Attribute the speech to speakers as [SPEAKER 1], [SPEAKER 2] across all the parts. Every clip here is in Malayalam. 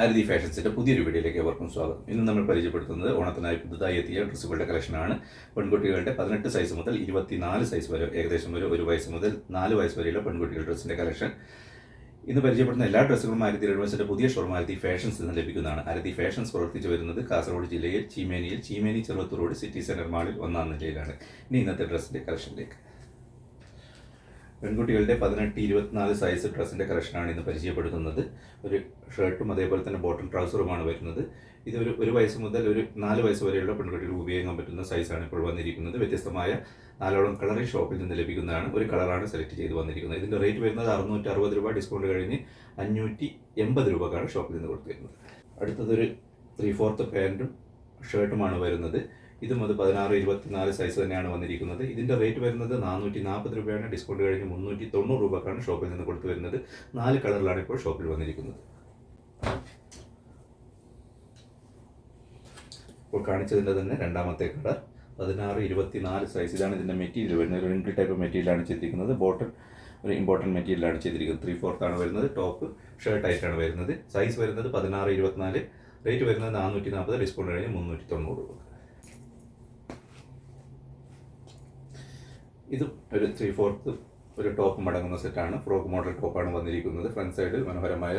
[SPEAKER 1] ആരതി ഫാഷൻസിന്റെ പുതിയൊരു വീഡിയോയിലേക്ക് അവർക്കും സ്വാഗതം. ഇന്ന് നമ്മൾ പരിചയപ്പെടുത്തുന്നത് ഓണത്തിനായി പുതുതായി എത്തിയ ഡ്രസ്സുകളുടെ കളക്ഷനാണ്. പെൺകുട്ടികളുടെ പതിനെട്ട് സൈസ് മുതൽ ഇരുപത്തിനാല് സൈസ് വരെ ഏകദേശം ഒരു ഒരു വയസ്സ് മുതൽ നാല് വയസ്സ് വരെയുള്ള പെൺകുട്ടികളുടെ ഡ്രസ്സിന്റെ കളക്ഷൻ. ഇന്ന് പരിചയപ്പെടുന്ന എല്ലാ ഡ്രസ്സുകളും ആരതി റെഡ്മസിന്റെ പുതിയ ഷോറൂം ആരതി ഫാഷൻസ് നിന്ന് ലഭിക്കുന്നതാണ്. ആരതി ഫാഷൻസ് പ്രവർത്തിച്ചു വരുന്നത് കാസർഗോഡ് ജില്ലയിൽ ചീമേനിയിൽ Cheemeni Cheruvathur road city centre മാളിൽ ഒന്നാം നിലയിലാണ്. ഇനി ഇന്നത്തെ ഡ്രസ്സിന്റെ കളക്ഷനിലേക്ക് പെൺകുട്ടികളുടെ പതിനെട്ട് ഇരുപത്തിനാല് സൈസ് ഡ്രസ്സിന്റെ കളക്ഷനാണ് ഇന്ന് പരിചയപ്പെടുത്തുന്നത്. ഒരു ഷർട്ടും അതേപോലെ തന്നെ ബോട്ടം ട്രൗസറുമാണ് വരുന്നത്. ഇത് ഒരു ഒരു വയസ്സ് മുതൽ ഒരു നാല് വയസ്സ് വരെയുള്ള പെൺകുട്ടികൾ ഉപയോഗിക്കാൻ പറ്റുന്ന സൈസാണ് ഇപ്പോൾ വന്നിരിക്കുന്നത്. വ്യത്യസ്തമായ നാലോളം കളറി ഷോപ്പിൽ നിന്ന് ലഭിക്കുന്നതാണ്. ഒരു കളറാണ് സെലക്ട് ചെയ്ത് വന്നിരിക്കുന്നത്. ഇതിന്റെ റേറ്റ് വരുന്നത് അറുന്നൂറ്റി അറുപത് രൂപ. ഡിസ്കൗണ്ട് കഴിഞ്ഞ് അഞ്ഞൂറ്റി എൺപത് രൂപക്കാണ് ഷോപ്പിൽ നിന്ന് കൊടുത്തിരുന്നത് അടുത്തതൊരു ത്രീ ഫോർത്ത് പാന്റും ഷർട്ടുമാണ് വരുന്നത്. ഇതും അത് പതിനാറ് ഇരുപത്തിനാല് സൈസ് തന്നെയാണ് വന്നിരിക്കുന്നത്. ഇതിന്റെ റേറ്റ് വരുന്നത് നാനൂറ്റി നാൽപ്പത് രൂപയാണ്. ഡിസ്കൗണ്ട് കഴിഞ്ഞ് മുന്നൂറ്റി തൊണ്ണൂറ് രൂപക്കാണ് ഷോപ്പിൽ നിന്ന് കൊടുത്തു വരുന്നത്. നാല് കളറിലാണ് ഇപ്പോൾ ഷോപ്പിൽ വന്നിരിക്കുന്നത്. ഇപ്പോൾ കാണിച്ചതിന്റെ തന്നെ രണ്ടാമത്തെ കളർ. പതിനാറ് ഇരുപത്തിനാല് സൈസ് ഇതാണ് ഇതിന്റെ മെറ്റീരിയൽ വരുന്നത്. ഒരു റിങ്കിൾ ടൈപ്പ് മെറ്റീരിയലാണ് ചെയ്തിരിക്കുന്നത്. ബോട്ടൺ ഒരു ഇമ്പോർട്ടന്റ് മെറ്റീരിയലാണ് ചെയ്തിരിക്കുന്നത്. ത്രീ ഫോർത്ത് ആണ് വരുന്നത്. ടോപ്പ് ഷർട്ട് ആയിട്ടാണ് വരുന്നത്. സൈസ് വരുന്നത് പതിനാറ് ഇരുപത്തിനാല്. റേറ്റ് വരുന്നത് നാനൂറ്റി നാൽപ്പത് ഡിസ്കൗണ്ട് കഴിഞ്ഞ് മുന്നൂറ്റി തൊണ്ണൂറ് രൂപ. ഇതും ഒരു ത്രീ ഫോർത്ത് ഒരു ടോപ്പ് മടങ്ങുന്ന സെറ്റാണ് ഫ്രോക്ക് മോഡൽ ടോപ്പാണ് വന്നിരിക്കുന്നത്. ഫ്രണ്ട് സൈഡിൽ മനോഹരമായ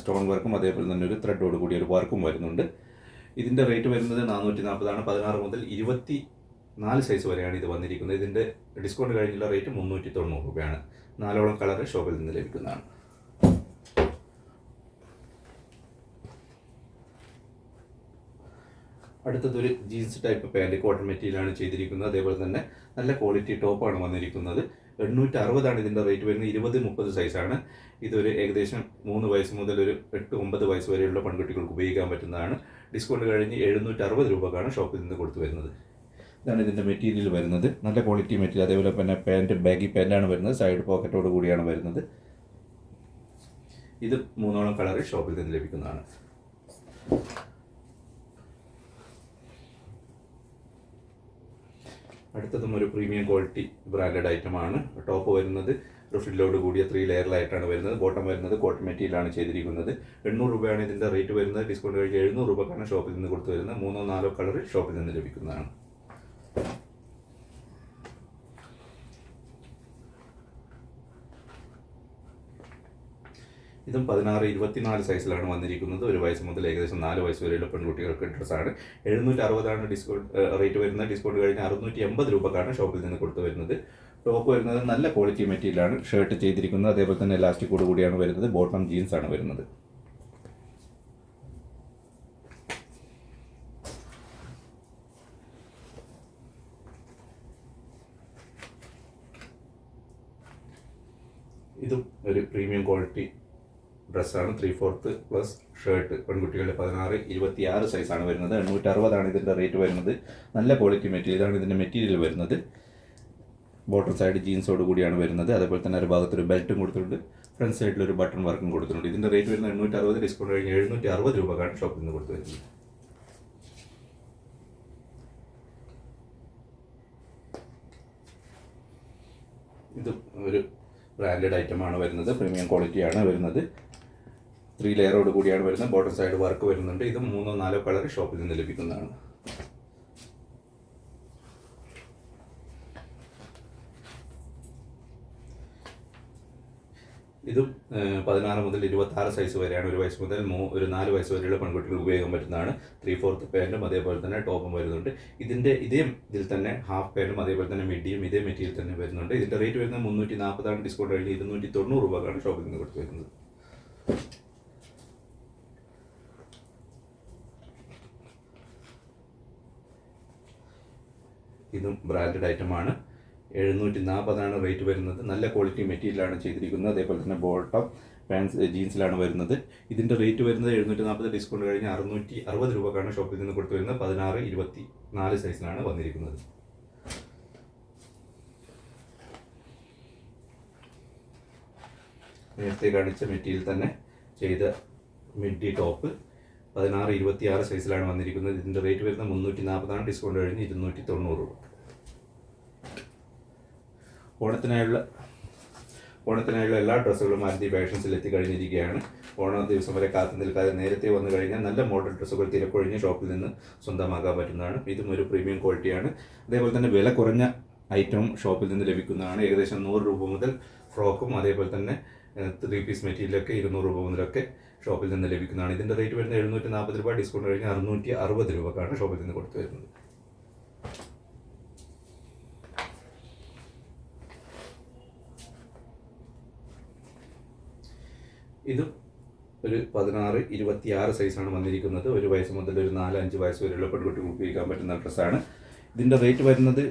[SPEAKER 1] സ്റ്റോൺ വർക്കും അതേപോലെ തന്നെ ഒരു ത്രെഡോട് കൂടിയ ഒരു വർക്കും വരുന്നുണ്ട്. ഇതിന്റെ റേറ്റ് വരുന്നത് നാനൂറ്റി നാൽപ്പതാണ് പതിനാറ് മുതൽ ഇരുപത്തി നാല് സൈസ് വരെയാണ് ഇത് വന്നിരിക്കുന്നത്. ഇതിന്റെ ഡിസ്കൗണ്ട് കഴിഞ്ഞുള്ള റേറ്റ് മുന്നൂറ്റി തൊണ്ണൂറ് രൂപയാണ്. നാലോളം കളർ ഷോപ്പിൽ നിന്ന് ലഭിക്കുന്നതാണ്. അടുത്തതൊരു ജീൻസ് ടൈപ്പ് പാന്റ് കോട്ടൺ മെറ്റീരിയലാണ് ചെയ്തിരിക്കുന്നത്. അതേപോലെ തന്നെ നല്ല ക്വാളിറ്റി ടോപ്പാണ് വന്നിരിക്കുന്നത്. എണ്ണൂറ്റി അറുപതാണ് ഇതിന്റെ റേറ്റ് വരുന്നത്. ഇരുപത് മുപ്പത് സൈസാണ് ഇതൊരു ഏകദേശം മൂന്ന് വയസ്സ് മുതൽ ഒരു എട്ട് ഒമ്പത് വയസ്സ് വരെയുള്ള പെൺകുട്ടികൾക്ക് ഉപയോഗിക്കാൻ പറ്റുന്നതാണ്. ഡിസ്കൗണ്ട് കഴിഞ്ഞ് എഴുന്നൂറ്റി അറുപത് രൂപക്കാണ് ഷോപ്പിൽ നിന്ന് കൊടുത്തു വരുന്നത്. ഇതാണ് ഇതിന്റെ മെറ്റീരിയൽ വരുന്നത്. നല്ല ക്വാളിറ്റി മെറ്റീരിയൽ അതേപോലെ തന്നെ പാന്റ് ബാഗി പാന്റാണ് വരുന്നത്. സൈഡ് പോക്കറ്റോട് കൂടിയാണ് വരുന്നത്. ഇത് മൂന്നോളം കളറിൽ ഷോപ്പിൽ നിന്ന് ലഭിക്കുന്നതാണ്. അടുത്തതും ഒരു പ്രീമിയം ക്വാളിറ്റി ബ്രാൻഡഡ് ഐറ്റമാണ് ടോപ്പ് വരുന്നത് റിഫില്ലോട് കൂടിയ ത്രീ ലെയറിലായിട്ടാണ് വരുന്നത്. ബോട്ടം വരുന്നത് കോട്ടൺ മെറ്റീരിയലാണ് ചെയ്തിരിക്കുന്നത്. എണ്ണൂറ് രൂപയാണ് ഇതിന്റെ റേറ്റ് വരുന്നത്. ഡിസ്കൗണ്ട് കഴിഞ്ഞ് എഴുന്നൂറ് രൂപക്കാണ് ഷോപ്പിൽ നിന്ന് കൊടുത്തു വരുന്നത്. മൂന്നോ നാലോ കളറിൽ ഷോപ്പിൽ നിന്ന് ലഭിക്കുന്നതാണ്. ഇതും പതിനാറ് ഇരുപത്തിനാല് സൈസിലാണ് വന്നിരിക്കുന്നത്. ഒരു വയസ്സ് മുതൽ ഏകദേശം നാല് വയസ്സ് വരെയുള്ള പെൺകുട്ടികൾക്ക് ഡ്രസ്സാണ് എഴുന്നൂറ്റി അറുപതാണ് ഡിസ്കൗണ്ട് റേറ്റ് വരുന്നത്. ഡിസ്കൗണ്ട് കഴിഞ്ഞ് അറുന്നൂറ്റി എൺപത് രൂപക്കാണ് ഷോപ്പിൽ നിന്ന് കൊടുത്തു വരുന്നത്. ടോപ്പ് വരുന്നത് നല്ല ക്വാളിറ്റി മെറ്റീരിയലാണ് ഷർട്ട് ചെയ്തിരിക്കുന്നത്. അതേപോലെ തന്നെ ഇലാസ്റ്റിക്കോട് കൂടിയാണ് വരുന്നത്. ബോട്ടം ജീൻസ് ആണ് വരുന്നത്. ഇതും ഒരു പ്രീമിയം ക്വാളിറ്റി ഡ്രസ്സാണ്. ത്രീ ഫോർത്ത് പ്ലസ് ഷർട്ട് പെൺകുട്ടികളുടെ പതിനാറ് ഇരുപത്തി ആറ് സൈസാണ് വരുന്നത്. എണ്ണൂറ്റി അറുപതാണ് ഇതിന്റെ റേറ്റ് വരുന്നത്. നല്ല ക്വാളിറ്റി മെറ്റീരിയൽ ഇതാണ് ഇതിന്റെ മെറ്റീരിയൽ വരുന്നത്. ബോട്ടം സൈഡ് ജീൻസോട് കൂടിയാണ് വരുന്നത്. അതേപോലെ തന്നെ ഒരു ഭാഗത്തൊരു ബെൽറ്റും കൊടുത്തിട്ടുണ്ട്. ഫ്രണ്ട് സൈഡിൽ ഒരു ബട്ടൺ വർക്കും കൊടുത്തിട്ടുണ്ട്. ഇതിന്റെ റേറ്റ് വരുന്നത് എണ്ണൂറ്റി അറുപത് ഡിസ്കൗണ്ട് കഴിഞ്ഞ് എഴുന്നൂറ്റി അറുപത് രൂപക്കാണ് ഷോപ്പിൽ നിന്ന് കൊടുത്തു വരുന്നത് ഇത് ഒരു ബ്രാൻഡഡ് ഐറ്റമാണ് വരുന്നത്. പ്രീമിയം ക്വാളിറ്റിയാണ് വരുന്നത്. ത്രീ ലെയറോട് കൂടിയാണ് വരുന്നത്. ബോട്ടം സൈഡ് വർക്ക് വരുന്നുണ്ട്. ഇത് മൂന്നോ നാലോ കളർ ഷോപ്പിൽ നിന്ന് ലഭിക്കുന്നതാണ്. ഇതും പതിനാറ് മുതൽ ഇരുപത്തി ആറ് സൈസ് വരെയാണ് ഒരു വയസ്സ് മുതൽ ഒരു നാല് വയസ്സ് വരെയുള്ള പെൺകുട്ടികൾ ഉപയോഗം പറ്റുന്നതാണ് ത്രീ ഫോർത്ത് പാന്റും അതേപോലെ തന്നെ ടോപ്പും വരുന്നുണ്ട്. ഇതിന്റെ ഇതേ ഇതിൽ തന്നെ ഹാഫ് പാന്റും അതേപോലെ തന്നെ മിഡിയും ഇതേ മെറ്റീരിയൽ തന്നെ വരുന്നുണ്ട്. ഇതിന്റെ റേറ്റ് വരുന്നത് മുന്നൂറ്റി നാൽപ്പതാണ് ഡിസ്കൗണ്ട് കഴിഞ്ഞ് ഇരുന്നൂറ്റി തൊണ്ണൂറ് രൂപക്കാണ് ഷോപ്പിൽ നിന്ന് കൊടുത്തു വരുന്നത്. ഇതും ബ്രാൻഡഡ് ഐറ്റമാണ് എഴുന്നൂറ്റി നാൽപ്പതാണ് റേറ്റ് വരുന്നത്. നല്ല ക്വാളിറ്റി മെറ്റീരിയലാണ് ചെയ്തിരിക്കുന്നത്. അതേപോലെ തന്നെ ബോട്ടം പാൻസ് ജീൻസിലാണ് വരുന്നത്. ഇതിന്റെ റേറ്റ് വരുന്നത് എഴുന്നൂറ്റി നാൽപ്പത് ഡിസ്കൗണ്ട് കഴിഞ്ഞ് അറുന്നൂറ്റി അറുപത് രൂപക്കാണ് ഷോപ്പിൽ നിന്ന് കൊടുത്തു വരുന്നത് പതിനാറ് ഇരുപത്തി നാല് സൈസിലാണ് വന്നിരിക്കുന്നത്. നേരത്തെ കാണിച്ച മെറ്റീരിയൽ തന്നെ ചെയ്ത മിഡി ടോപ്പ് പതിനാറ് ഇരുപത്തി ആറ് സൈസിലാണ് വന്നിരിക്കുന്നത്. ഇതിന്റെ റേറ്റ് വരുന്നത് മുന്നൂറ്റി നാൽപ്പതാണ് ഡിസ്കൗണ്ട് കഴിഞ്ഞ് ഇരുന്നൂറ്റി തൊണ്ണൂറ് രൂപ. ഓണത്തിനായുള്ള ഓണത്തിനായുള്ള എല്ലാ ഡ്രസ്സുകളും മാരുതി ഫാഷൻസിൽ എത്തിക്കഴിഞ്ഞിരിക്കുകയാണ്. ഓണ ദിവസം വരെ കാത്തു നിൽക്കാതെ നേരത്തെ വന്നു കഴിഞ്ഞാൽ നല്ല മോഡൽ ഡ്രസ്സുകൾ തിരക്കൊഴിഞ്ഞ് ഷോപ്പിൽ നിന്ന് സ്വന്തമാക്കാൻ പറ്റുന്നതാണ്. ഇതും ഒരു പ്രീമിയം ക്വാളിറ്റിയാണ് അതേപോലെ തന്നെ വില കുറഞ്ഞ ഐറ്റം ഷോപ്പിൽ നിന്ന് ലഭിക്കുന്നതാണ്. ഏകദേശം നൂറ് രൂപ മുതൽ ഫ്രോക്കും അതേപോലെ തന്നെ ത്രീ പീസ് മെറ്റീരിയലൊക്കെ ഇരുന്നൂറ് രൂപ മുതലൊക്കെ ഷോപ്പിൽ നിന്ന് ലഭിക്കുന്നതാണ്. ഇതിന്റെ റേറ്റ് വരുന്നത് എഴുന്നൂറ്റി നാൽപ്പത് രൂപ ഡിസ്കൗണ്ട് കഴിഞ്ഞ് അറുന്നൂറ്റി അറുപത് രൂപക്കാണ് ഷോപ്പിൽ നിന്ന് കൊടുത്തു വരുന്നത്. ഇതും ഒരു പതിനാറ് ഇരുപത്തിയാറ് സൈസാണ് വന്നിരിക്കുന്നത്. ഒരു വയസ്സ് മുതൽ ഒരു നാല് അഞ്ച് വയസ്സ് വരെയുള്ള പെൺകുട്ടികൾ ഉപയോഗിക്കാൻ പറ്റുന്ന ഡ്രസ്സാണ് ഇതിന്റെ റേറ്റ് വരുന്നത്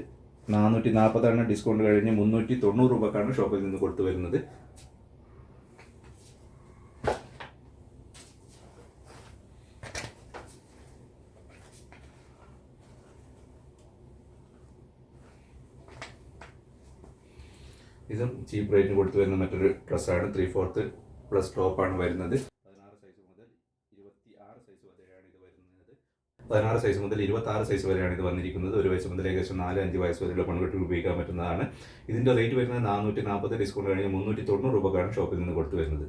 [SPEAKER 1] നാനൂറ്റി നാൽപ്പതാണ് ഡിസ്കൗണ്ട് കഴിഞ്ഞ് മുന്നൂറ്റി തൊണ്ണൂറ് രൂപക്കാണ് ഷോപ്പിൽ നിന്ന് കൊടുത്തു വരുന്നത്. ഇതും ചീപ്പ് റേറ്റിന് കൊടുത്തു വരുന്ന മറ്റൊരു ഡ്രസ്സാണ് ത്രീ ഫോർത്ത് പ്ലസ് ടോപ്പാണ് വരുന്നത്. പതിനാറ് സൈസ് മുതൽ ഇരുപത്തി ആറ് സൈസ് വരെയാണ് ഇത് വരുന്നത്. പതിനാറ് സൈസ് മുതൽ ഇരുപത്തി ആറ് സൈസ് വരെയാണ് ഇത് വന്നിരിക്കുന്നത്. ഒരു വയസ്സ് മുതൽ ഏകദേശം നാല് അഞ്ച് വയസ്സ് വരെയുള്ള പെൺകുട്ടികൾ ഉപയോഗിക്കാൻ പറ്റുന്നതാണ്. ഇതിന്റെ റേറ്റ് വരുന്നത് നാനൂറ്റി നാൽപ്പത് ഡിസ്കൗണ്ട് കഴിഞ്ഞാൽ മുന്നൂറ്റി തൊണ്ണൂറ് രൂപക്കാണ് ഷോപ്പിൽ നിന്ന് കൊടുത്തു വരുന്നത്.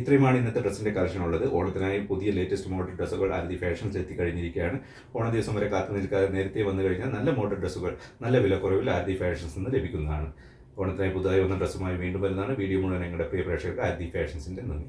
[SPEAKER 1] ഇത്രയുമാണ് ഇന്നത്തെ ഡ്രസ്സിന്റെ കളക്ഷൻ ഉള്ളത്. ഓണത്തിനായി പുതിയ ലേറ്റസ്റ്റ് മോഡൽ ഡ്രസ്സുകൾ ആരതി ഫാഷൻസ് എത്തിക്കഴിഞ്ഞിരിക്കുകയാണ് ഓണ ദിവസം വരെ കാത്തു നിൽക്കാതെ നേരത്തെ വന്നു കഴിഞ്ഞാൽ നല്ല മോഡൽ ഡ്രസ്സുകൾ നല്ല വിലക്കുറവിൽ ആരതി ഫാഷൻസ് നിന്ന് ലഭിക്കുന്നതാണ്. ഓണത്തിനായി പുതുതായി വന്ന ഡ്രസ്സുമായി വീണ്ടും വരുന്നതാണ്. വീഡിയോ മുഴുവൻ ഞങ്ങളുടെ പ്രിയ പ്രേക്ഷകർക്ക് ആദ്യ ഫാഷൻസിന്റെ നന്ദി.